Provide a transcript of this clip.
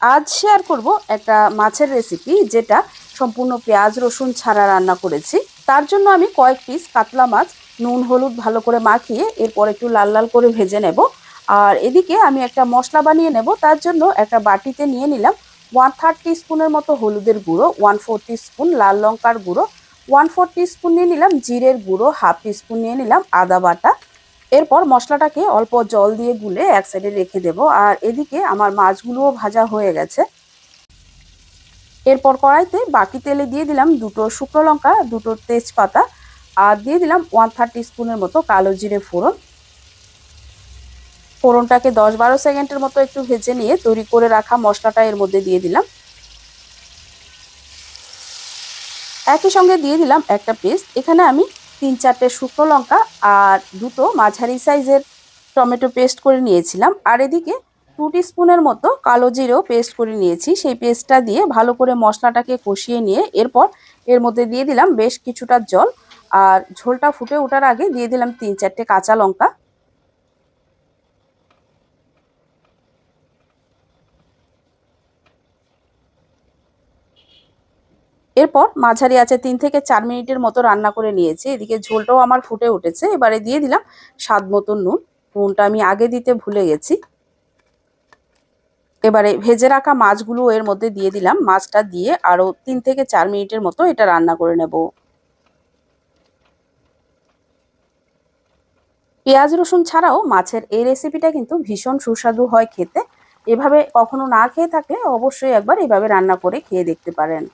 আজ শেয়ার করব একটা মাছের রেসিপি যেটা সম্পূর্ণ পেঁয়াজ, রসুন ছাড়া রান্না করেছি। তার জন্য আমি কয়েক পিস কাতলা মাছ, নুন, হলুদ ভালো করে মাখিয়ে এরপর একটু লাল লাল করে ভেজে নেব। আর এদিকে আমি একটা মশলা বানিয়ে নেব, তার জন্য একটা বাটিতে নিয়ে নিলাম ওয়ান থার্ড স্পুনের মতো হলুদের গুঁড়ো ওয়ান ফোর স্পুন লাল লঙ্কার গুঁড়ো ওয়ান ফোর স্পুন নিয়ে নিলাম জিরের গুঁড়ো হাফ স্পুন নিয়ে নিলাম আদা বাটা এরপর মশলাটাকে অল্প জল দিয়ে গুলে এক সাইডে রেখে দেব। আর এদিকে আমার মাছগুলোও ভাজা হয়ে গেছে। এরপর কড়াইতে বাকি তেলে দিয়ে দিলাম দুটো শুকনো লঙ্কা, দুটো তেজপাতা আর দিয়ে দিলাম ওয়ান থার্টি স্পুনের মতো কালো জিরে ফোড়ন। ফোড়নটাকে দশ বারো সেকেন্ডের মতো একটু ভেজে নিয়ে তৈরি করে রাখা মশলাটা এর মধ্যে দিয়ে দিলাম। একই সঙ্গে দিয়ে দিলাম একটা পেস্ট। এখানে আমি তিন চারটে শুকনো লঙ্কা আর দুটো মাঝারি সাইজের টমেটো পেস্ট করে নিয়েছিলাম। আর এদিকে টু স্পুনের মতো কালো জিরেও পেস্ট করে নিয়েছি। সেই পেস্টটা দিয়ে ভালো করে মশলাটাকে কষিয়ে নিয়ে এরপর এর মধ্যে দিয়ে দিলাম বেশ কিছুটা জল। আর ঝোলটা ফুটে ওঠার আগে দিয়ে দিলাম তিন চারটে কাঁচা লঙ্কা। এরপর মাঝারি আছে তিন থেকে চার মিনিটের মতো রান্না করে নিয়েছি। এদিকে ঝোলটাও আমার ফুটে উঠেছে। এবারে দিয়ে দিলাম স্বাদ মতো নুন। নুনটা আমি আগে দিতে ভুলে গেছি। এবারে ভেজে রাখা মাছগুলো এর মধ্যে দিয়ে দিলাম। মাছটা দিয়ে আরও তিন থেকে চার মিনিটের মতো এটা রান্না করে নেব। পেঁয়াজ, রসুন ছাড়াও মাছের এই রেসিপিটা কিন্তু ভীষণ সুস্বাদু হয় খেতে। এভাবে কখনো না খেয়ে থাকলে অবশ্যই একবার এভাবে রান্না করে খেয়ে দেখতে পারেন।